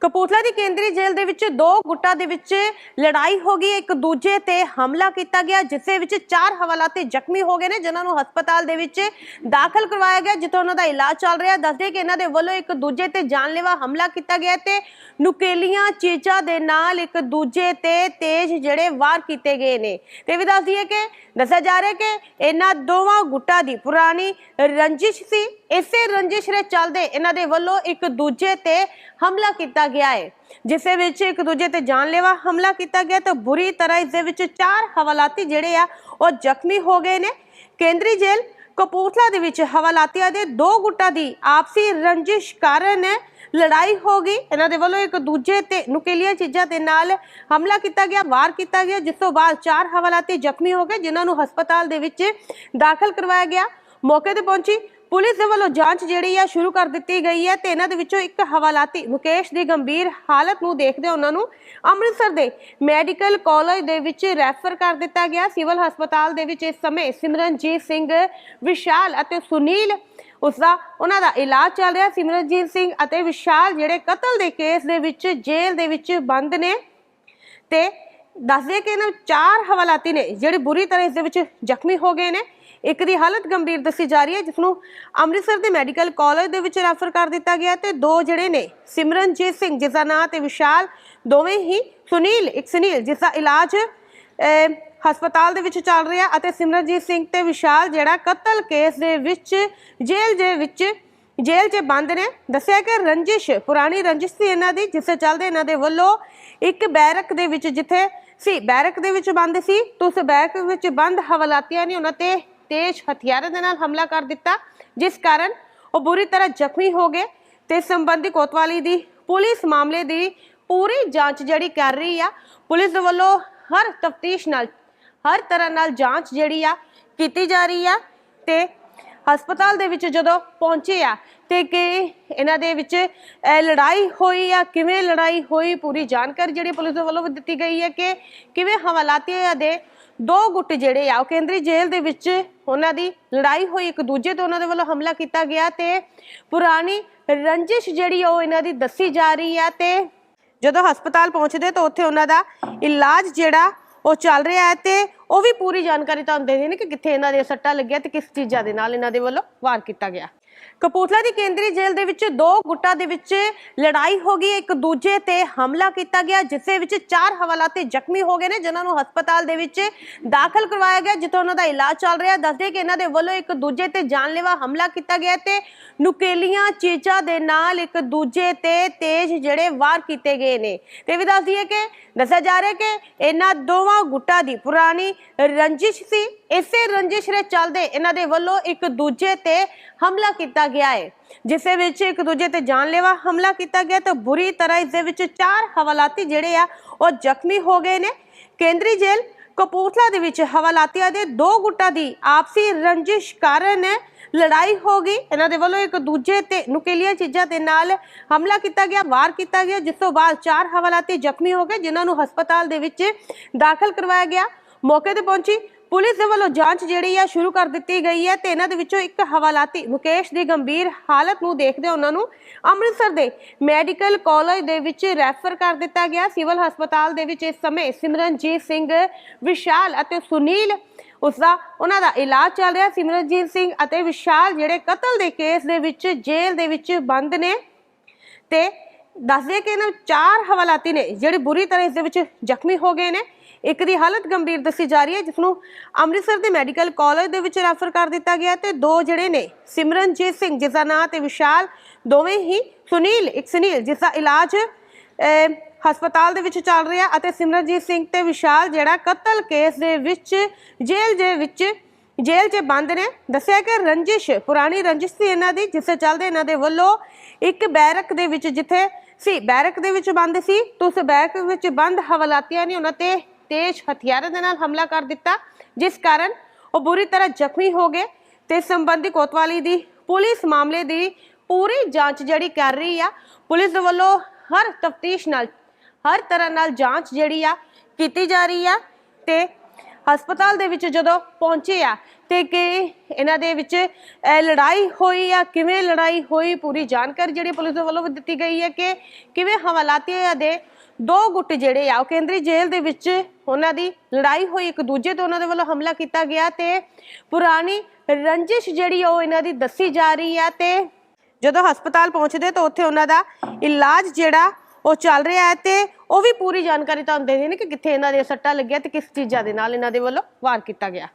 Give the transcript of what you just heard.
ਕਪੂਰਥਲਾ ਦੀ ਕੇਂਦਰੀ ਜੇਲ੍ਹ ਦੇ ਵਿੱਚ ਦੋ ਗੁੱਟਾਂ ਦੇ ਵਿੱਚ ਲੜਾਈ ਹੋ ਗਈ। ਇੱਕ ਦੂਜੇ ਤੇ ਹਮਲਾ ਕੀਤਾ ਗਿਆ, ਜਿਸ ਦੇ ਵਿੱਚ ਚਾਰ ਹਵਾਲਾਤੀ ਜ਼ਖਮੀ ਹੋ ਗਏ ਨੇ, ਜਿਨ੍ਹਾਂ ਨੂੰ ਹਸਪਤਾਲ ਦੇ ਵਿੱਚ ਦਾਖਲ ਕਰਵਾਇਆ ਗਿਆ, ਜਿੱਥੇ ਉਹਨਾਂ ਦਾ ਇਲਾਜ ਚੱਲ ਰਿਹਾ। ਦੱਸਦੇ ਕਿ ਇਹਨਾਂ ਦੇ ਵੱਲੋਂ ਇੱਕ ਦੂਜੇ ਤੇ ਜਾਨਲੇਵਾ ਹਮਲਾ ਕੀਤਾ ਗਿਆ ਤੇ ਨੁਕੇਲੀਆਂ ਚੀਜ਼ਾਂ ਦੇ ਨਾਲ ਇੱਕ ਦੂਜੇ ਤੇ ਤੇਜ਼ ਜਿਹੜੇ ਵਾਰ ਕੀਤੇ ਗਏ ਨੇ। ਤੇ ਵੀ ਦੱਸ ਦਈਏ ਕਿ ਦੱਸਿਆ ਜਾ ਰਿਹਾ ਕਿ ਇਹਨਾਂ ਦੋਵਾਂ ਗੁੱਟਾਂ ਦੀ ਪੁਰਾਣੀ ਰੰਜਿਸ਼ ਸੀ। ਇਸੇ ਰੰਜਿਸ਼ ਦੇ ਚੱਲਦੇ ਇਹਨਾਂ ਦੇ ਵੱਲੋਂ ਇੱਕ ਦੂਜੇ ਤੇ ਹਮਲਾ ਕੀਤਾ ਗਿਆ ਹੈ ਜਿਸ ਵਿੱਚ ਇੱਕ ਦੂਜੇ ਤੇ ਜਾਨਲੇਵਾ ਹਮਲਾ ਕੀਤਾ ਗਿਆ ਤੇ ਬੁਰੀ ਤਰ੍ਹਾਂ ਇਸ ਦੇ ਵਿੱਚ ਚਾਰ ਹਵਾਲਾਤੀ ਜਿਹੜੇ ਆ, ਉਹ ਜ਼ਖਮੀ ਹੋ ਗਏ ਨੇ। ਕੇਂਦਰੀ ਜੇਲ੍ਹ ਕਪੂਰਥਲਾ ਦੇ ਵਿੱਚ ਹਵਾਲਾਤੀਆਂ ਦੇ ਦੋ ਗੁੱਟਾਂ ਦੀ ਆਪਸੀ ਰੰਜਿਸ਼ ਕਾਰਨ ਲੜਾਈ ਹੋ ਗਈ। ਇਹਨਾਂ ਦੇ ਵੱਲੋਂ ਇੱਕ ਦੂਜੇ ਤੇ ਨੁਕੇਲੀਆਂ ਚੀਜ਼ਾਂ ਦੇ ਨਾਲ ਹਮਲਾ ਕੀਤਾ ਗਿਆ, ਵਾਰ ਕੀਤਾ ਗਿਆ, ਜਿਸ ਤੋਂ ਬਾਅਦ ਚਾਰ ਹਵਾਲਾਤੀ ਜ਼ਖਮੀ ਹੋ ਗਏ, ਜਿਨ੍ਹਾਂ ਨੂੰ ਹਸਪਤਾਲ ਦੇ ਵਿੱਚ ਦਾਖਲ ਕਰਵਾਇਆ ਗਿਆ। ਮੌਕੇ ਤੇ ਪਹੁੰਚੀ ਪੁਲਿਸ ਦੇ ਵੱਲੋਂ ਜਾਂਚ ਜਿਹੜੀ ਆ ਸ਼ੁਰੂ ਕਰ ਦਿੱਤੀ ਗਈ ਹੈ ਤੇ ਇਹਨਾਂ ਦੇ ਵਿੱਚੋਂ ਇੱਕ ਹਵਾਲਾਤੀ ਮੁਕੇਸ਼ ਦੀ ਗੰਭੀਰ ਹਾਲਤ ਨੂੰ ਦੇਖਦੇ ਉਹਨਾਂ ਨੂੰ ਅੰਮ੍ਰਿਤਸਰ ਦੇ ਮੈਡੀਕਲ ਕਾਲਜ ਦੇ ਵਿੱਚ ਰੈਫਰ ਕਰ ਦਿੱਤਾ ਗਿਆ। ਸਿਵਲ ਹਸਪਤਾਲ ਦੇ ਵਿੱਚ ਇਸ ਸਮੇਂ ਸਿਮਰਨਜੀਤ ਸਿੰਘ, ਵਿਸ਼ਾਲ ਅਤੇ ਸੁਨੀਲ ਉਸ ਦਾ ਉਹਨਾਂ ਦਾ ਇਲਾਜ ਚੱਲ ਰਿਹਾ। ਸਿਮਰਨਜੀਤ ਸਿੰਘ ਅਤੇ ਵਿਸ਼ਾਲ ਜਿਹੜੇ ਕਤਲ ਦੇ ਕੇਸ ਦੇ ਵਿੱਚ ਜੇਲ੍ਹ ਦੇ ਵਿੱਚ ਬੰਦ ਨੇ ਤੇ ਦੱਸਦੇ ਕਿ ਇਹਨਾਂ ਚਾਰ ਹਵਾਲਾਤੀ ਨੇ ਜਿਹੜੇ ਬੁਰੀ ਤਰ੍ਹਾਂ ਇਸ ਦੇ ਵਿੱਚ ਜ਼ਖਮੀ ਹੋ ਗਏ ਨੇ। ਇੱਕ ਦੀ ਹਾਲਤ ਗੰਭੀਰ ਦੱਸੀ ਜਾ ਰਹੀ ਹੈ, ਜਿਸ ਨੂੰ ਅੰਮ੍ਰਿਤਸਰ ਦੇ ਮੈਡੀਕਲ ਕਾਲਜ ਦੇ ਵਿੱਚ ਰੈਫਰ ਕਰ ਦਿੱਤਾ ਗਿਆ ਤੇ ਦੋ ਜਿਹੜੇ ਨੇ, ਸਿਮਰਨਜੀਤ ਸਿੰਘ ਜਿਸ ਦਾ ਨਾਂ ਤੇ ਵਿਸ਼ਾਲ, ਦੋਵੇਂ ਹੀ ਸੁਨੀਲ, ਇੱਕ ਸੁਨੀਲ ਜਿਸ ਦਾ ਇਲਾਜ ਹਸਪਤਾਲ ਦੇ ਵਿੱਚ ਚੱਲ ਰਿਹਾ ਅਤੇ ਸਿਮਰਨਜੀਤ ਸਿੰਘ ਤੇ ਵਿਸ਼ਾਲ ਜਿਹੜਾ ਕਤਲ ਕੇਸ ਦੇ ਵਿੱਚ ਜੇਲ੍ਹ ਦੇ ਵਿੱਚ, ਜੇਲ੍ਹ 'ਚ ਬੰਦ ਨੇ। ਦੱਸਿਆ ਕਿ ਰੰਜਿਸ਼, ਪੁਰਾਣੀ ਰੰਜਿਸ਼ ਸੀ ਇਹਨਾਂ ਦੀ, ਜਿਸ ਦੇ ਚੱਲਦੇ ਇਹਨਾਂ ਦੇ ਵੱਲੋਂ ਇੱਕ ਬੈਰਕ ਦੇ ਵਿੱਚ ਜਿੱਥੇ ਸੀ, ਬੈਰਕ ਦੇ ਵਿੱਚ ਬੰਦ ਸੀ, ਤੇ ਉਸ ਬੈਰਕ ਵਿੱਚ ਬੰਦ ਹਵਾਲਾਤੀਆਂ ਨੇ ਉਹਨਾਂ ਤੇ ਤੇਜ਼ ਹਥਿਆਰਾਂ ਦੇ ਨਾਲ ਹਮਲਾ ਕਰ ਦਿੱਤਾ ਜਿਸ ਕਾਰਨ ਉਹ ਬੁਰੀ ਤਰ੍ਹਾਂ ਜ਼ਖਮੀ ਹੋ ਗਏ ਤੇ ਸੰਬੰਧੀ ਕੋਤਵਾਲੀ ਦੀ ਪੁਲਿਸ ਮਾਮਲੇ ਦੀ ਪੂਰੀ ਜਾਂਚ ਜਿਹੜੀ ਕਰ ਰਹੀ ਆ ਪੁਲਿਸ ਦੇ ਵੱਲੋਂ ਹਰ ਤਫਤੀਸ਼ ਨਾਲ ਹਰ ਤਰ੍ਹਾਂ ਨਾਲ ਜਾਂਚ ਜਿਹੜੀ ਆ ਕੀਤੀ ਜਾ ਰਹੀ ਆ ਤੇ ਹਸਪਤਾਲ ਦੇ ਵਿੱਚ ਜਦੋਂ ਪਹੁੰਚੇ ਆ ਤੇ ਕਿ ਇਹਨਾਂ ਦੇ ਵਿੱਚ ਲੜਾਈ ਹੋਈ ਆ ਕਿਵੇਂ ਲੜਾਈ ਹੋਈ ਪੂਰੀ ਜਾਣਕਾਰੀ ਜਿਹੜੀ ਪੁਲਿਸ ਦੇ ਵੱਲੋਂ ਦਿੱਤੀ ਗਈ ਹੈ ਕਿ ਕਿਵੇਂ ਹਵਾਲਾਤੀਆਂ ਦੇ ਦੋ ਗੁੱਟ ਜਿਹੜੇ ਆ, ਉਹ ਕੇਂਦਰੀ ਜੇਲ੍ਹ ਦੇ ਵਿੱਚ ਉਹਨਾਂ ਦੀ ਲੜਾਈ ਹੋਈ, ਇੱਕ ਦੂਜੇ ਤੇ ਉਹਨਾਂ ਦੇ ਵੱਲੋਂ ਹਮਲਾ ਕੀਤਾ ਗਿਆ ਤੇ ਪੁਰਾਣੀ ਰੰਜਿਸ਼ ਜਿਹੜੀ ਉਹ ਇਹਨਾਂ ਦੀ ਦੱਸੀ ਜਾ ਰਹੀ ਆ ਤੇ ਜਦੋਂ ਹਸਪਤਾਲ ਪਹੁੰਚਦੇ ਤਾਂ ਉੱਥੇ ਉਹਨਾਂ ਦਾ ਇਲਾਜ ਜਿਹੜਾ, ਉਹ ਚੱਲ ਰਿਹਾ ਹੈ ਤੇ ਉਹ ਵੀ ਪੂਰੀ ਜਾਣਕਾਰੀ ਤੁਹਾਨੂੰ ਦੇ ਦੇਣ ਕਿ ਕਿੱਥੇ ਇਹਨਾਂ ਦੇ ਸੱਟਾਂ ਲੱਗਿਆ ਤੇ ਕਿਸ ਚੀਜ਼ਾਂ ਦੇ ਨਾਲ ਇਹਨਾਂ ਦੇ ਵੱਲੋਂ ਵਾਰ ਕੀਤਾ ਗਿਆ। ਕਪੂਰਥਲਾ ਦੀ ਕੇਂਦਰੀ ਜੇਲ੍ਹ ਦੇ ਵਿੱਚ ਦੋ ਗੁੱਟਾਂ ਦੇ ਵਿੱਚ ਲੜਾਈ ਹੋ ਗਈ। ਇੱਕ ਦੂਜੇ ਤੇ ਹਮਲਾ ਕੀਤਾ ਗਿਆ, ਜਿਸ ਦੇ ਵਿੱਚ ਚਾਰ ਹਵਾਲਾਤੀ ਜ਼ਖਮੀ ਹੋ ਗਏ ਨੇ, ਜਿਨ੍ਹਾਂ ਨੂੰ ਹਸਪਤਾਲ ਦੇ ਵਿੱਚ ਦਾਖਲ ਕਰਵਾਇਆ ਗਿਆ, ਜਿੱਥੇ ਉਹਨਾਂ ਦਾ ਇਲਾਜ ਚੱਲ ਰਿਹਾ। ਦੱਸਦੇ ਕਿ ਇਹਨਾਂ ਦੇ ਵੱਲੋਂ ਇੱਕ ਦੂਜੇ ਤੇ ਜਾਨਲੇਵਾ ਹਮਲਾ ਕੀਤਾ ਗਿਆ ਤੇ ਨੁਕੇਲੀਆਂ ਚੀਜ਼ਾਂ ਦੇ ਨਾਲ ਇੱਕ ਦੂਜੇ ਤੇ ਤੇਜ਼ ਜਿਹੜੇ ਵਾਰ ਕੀਤੇ ਗਏ ਨੇ। ਤੇ ਵੀ ਦੱਸ ਦਈਏ ਕਿ ਦੱਸਿਆ ਜਾ ਰਿਹਾ ਕਿ ਇਹਨਾਂ ਦੋਵਾਂ ਗੁੱਟਾਂ ਦੀ ਪੁਰਾਣੀ ਰੰਜਿਸ਼ ਸੀ। ਇਸੇ ਰੰਜਿਸ਼ ਦੇ ਚੱਲਦੇ ਇਹਨਾਂ ਦੇ ਵੱਲੋਂ ਇੱਕ ਦੂਜੇ ਤੇ ਹਮਲਾ ਕੀਤਾ ਗਿਆ ਹੈ। ਜਿਸ ਵਿੱਚ ਇੱਕ ਦੂਜੇ ਤੇ ਜਾਨਲੇਵਾ ਹਮਲਾ ਕੀਤਾ ਗਿਆ ਤੇ ਬੁਰੀ ਤਰ੍ਹਾਂ ਇਸ ਦੇ ਵਿੱਚ ਚਾਰ ਹਵਾਲਾਤੀ ਜਿਹੜੇ ਆ, ਉਹ ਜ਼ਖਮੀ ਹੋ ਗਏ ਨੇ। ਕੇਂਦਰੀ ਜੇਲ੍ਹ ਕਪੂਰਥਲਾ ਦੇ ਵਿੱਚ ਹਵਾਲਾਤੀਆਂ ਦੇ ਦੋ ਗੁੱਟਾਂ ਦੀ ਆਪਸੀ ਰੰਜਿਸ਼ ਕਾਰਨ ਲੜਾਈ ਹੋ ਗਈ। ਇਹਨਾਂ ਦੇ ਵੱਲੋਂ ਇੱਕ ਦੂਜੇ ਤੇ ਨੁਕੇਲੀਆਂ ਚੀਜ਼ਾਂ ਦੇ ਨਾਲ ਹਮਲਾ ਕੀਤਾ ਗਿਆ, ਵਾਰ ਕੀਤਾ ਗਿਆ, ਜਿਸ ਤੋਂ ਬਾਅਦ ਚਾਰ ਹਵਾਲਾਤੀ ਜ਼ਖਮੀ ਹੋ ਗਏ, ਜਿਨ੍ਹਾਂ ਨੂੰ ਹਸਪਤਾਲ ਦੇ ਵਿੱਚ ਦਾਖਲ ਕਰਵਾਇਆ ਗਿਆ। ਮੌਕੇ ਤੇ ਪਹੁੰਚੀ ਪੁਲਿਸ ਦੇ ਵੱਲੋਂ ਜਾਂਚ ਜਿਹੜੀ ਆ ਸ਼ੁਰੂ ਕਰ ਦਿੱਤੀ ਗਈ ਹੈ ਤੇ ਇਹਨਾਂ ਦੇ ਵਿੱਚੋਂ ਇੱਕ ਹਵਾਲਾਤੀ ਮੁਕੇਸ਼ ਦੀ ਗੰਭੀਰ ਹਾਲਤ ਨੂੰ ਦੇਖਦੇ ਉਹਨਾਂ ਨੂੰ ਅੰਮ੍ਰਿਤਸਰ ਦੇ ਮੈਡੀਕਲ ਕਾਲਜ ਦੇ ਵਿੱਚ ਰੈਫਰ ਕਰ ਦਿੱਤਾ ਗਿਆ। ਸਿਵਲ ਹਸਪਤਾਲ ਦੇ ਵਿੱਚ ਇਸ ਸਮੇਂ ਸਿਮਰਨਜੀਤ ਸਿੰਘ, ਵਿਸ਼ਾਲ ਅਤੇ ਸੁਨੀਲ ਉਸ ਦਾ ਉਹਨਾਂ ਦਾ ਇਲਾਜ ਚੱਲ ਰਿਹਾ। ਸਿਮਰਨਜੀਤ ਸਿੰਘ ਅਤੇ ਵਿਸ਼ਾਲ ਜਿਹੜੇ ਕਤਲ ਦੇ ਕੇਸ ਦੇ ਵਿੱਚ ਜੇਲ੍ਹ ਦੇ ਵਿੱਚ ਬੰਦ ਨੇ ਤੇ ਦੱਸਦੇ ਕਿ ਇਹਨਾਂ ਚਾਰ ਹਵਾਲਾਤੀ ਨੇ ਜਿਹੜੇ ਬੁਰੀ ਤਰ੍ਹਾਂ ਇਸ ਦੇ ਵਿੱਚ ਜ਼ਖਮੀ ਹੋ ਗਏ ਨੇ। ਇੱਕ ਦੀ ਹਾਲਤ ਗੰਭੀਰ ਦੱਸੀ ਜਾ ਰਹੀ ਹੈ, ਜਿਸ ਨੂੰ ਅੰਮ੍ਰਿਤਸਰ ਦੇ ਮੈਡੀਕਲ ਕਾਲਜ ਦੇ ਵਿੱਚ ਰੈਫਰ ਕਰ ਦਿੱਤਾ ਗਿਆ ਤੇ ਦੋ ਜਿਹੜੇ ਨੇ, ਸਿਮਰਨਜੀਤ ਸਿੰਘ ਜਿਸ ਦਾ ਨਾਂ ਤੇ ਵਿਸ਼ਾਲ, ਦੋਵੇਂ ਹੀ ਸੁਨੀਲ, ਇੱਕ ਸੁਨੀਲ ਜਿਸ ਦਾ ਇਲਾਜ ਹਸਪਤਾਲ ਦੇ ਵਿੱਚ ਚੱਲ ਰਿਹਾ ਅਤੇ ਸਿਮਰਨਜੀਤ ਸਿੰਘ ਤੇ ਵਿਸ਼ਾਲ ਜਿਹੜਾ ਕਤਲ ਕੇਸ ਦੇ ਵਿੱਚ ਜੇਲ੍ਹ ਦੇ ਵਿੱਚ, ਜੇਲ੍ਹ 'ਚ ਬੰਦ ਨੇ। ਦੱਸਿਆ ਕਿ ਰੰਜਿਸ਼, ਪੁਰਾਣੀ ਰੰਜਿਸ਼ ਸੀ ਇਹਨਾਂ ਦੀ, ਜਿਸ ਦੇ ਚੱਲਦੇ ਇਹਨਾਂ ਦੇ ਵੱਲੋਂ ਇੱਕ ਬੈਰਕ ਦੇ ਵਿੱਚ ਜਿੱਥੇ ਸੀ, ਬੈਰਕ ਦੇ ਵਿੱਚ ਬੰਦ ਸੀ, ਤੇ ਉਸ ਬੈਰਕ ਵਿੱਚ ਬੰਦ ਹਵਾਲਾਤੀਆਂ ਨੇ ਉਹਨਾਂ ਤੇ ਤੇਜ਼ ਹਥਿਆਰਾਂ ਦੇ ਨਾਲ ਹਮਲਾ ਕਰ ਦਿੱਤਾ ਜਿਸ ਕਾਰਨ ਉਹ ਬੁਰੀ ਤਰ੍ਹਾਂ ਜ਼ਖਮੀ ਹੋ ਗਏ ਤੇ ਸੰਬੰਧੀ ਕੋਤਵਾਲੀ ਦੀ ਪੁਲਿਸ ਮਾਮਲੇ ਦੀ ਪੂਰੀ ਜਾਂਚ ਜਿਹੜੀ ਕਰ ਰਹੀ ਆ ਪੁਲਿਸ ਦੇ ਵੱਲੋਂ ਹਰ ਤਫਤੀਸ਼ ਨਾਲ ਹਰ ਤਰ੍ਹਾਂ ਨਾਲ ਜਾਂਚ ਜਿਹੜੀ ਆ ਕੀਤੀ ਜਾ ਰਹੀ ਆ ਤੇ ਹਸਪਤਾਲ ਦੇ ਵਿੱਚ ਜਦੋਂ ਪਹੁੰਚੇ ਆ ਤੇ ਕਿ ਇਹਨਾਂ ਦੇ ਵਿੱਚ ਲੜਾਈ ਹੋਈ ਆ ਕਿਵੇਂ ਲੜਾਈ ਹੋਈ ਪੂਰੀ ਜਾਣਕਾਰੀ ਜਿਹੜੀ ਪੁਲਿਸ ਦੇ ਵੱਲੋਂ ਦਿੱਤੀ ਗਈ ਹੈ ਕਿ ਕਿਵੇਂ ਹਵਾਲਾਤੀਆਂ ਦੇ ਦੋ ਗੁੱਟ ਜਿਹੜੇ ਆ, ਉਹ ਕੇਂਦਰੀ ਜੇਲ੍ਹ ਦੇ ਵਿੱਚ ਉਹਨਾਂ ਦੀ ਲੜਾਈ ਹੋਈ, ਇੱਕ ਦੂਜੇ ਤੇ ਉਹਨਾਂ ਦੇ ਵੱਲੋਂ ਹਮਲਾ ਕੀਤਾ ਗਿਆ ਤੇ ਪੁਰਾਣੀ ਰੰਜਿਸ਼ ਜਿਹੜੀ ਉਹ ਇਹਨਾਂ ਦੀ ਦੱਸੀ ਜਾ ਰਹੀ ਆ ਤੇ ਜਦੋਂ ਹਸਪਤਾਲ ਪਹੁੰਚਦੇ ਤਾਂ ਉੱਥੇ ਉਹਨਾਂ ਦਾ ਇਲਾਜ ਜਿਹੜਾ, ਉਹ ਚੱਲ ਰਿਹਾ ਹੈ ਤੇ ਉਹ ਵੀ ਪੂਰੀ ਜਾਣਕਾਰੀ ਤੁਹਾਨੂੰ ਦੇ ਦੇਣੀ ਕਿ ਕਿੱਥੇ ਇਹਨਾਂ ਦੇ ਸੱਟਾ ਲੱਗਿਆ ਤੇ ਕਿਸ ਚੀਜ਼ਾਂ ਦੇ ਨਾਲ ਇਹਨਾਂ ਦੇ ਵੱਲੋਂ ਵਾਰ ਕੀਤਾ ਗਿਆ।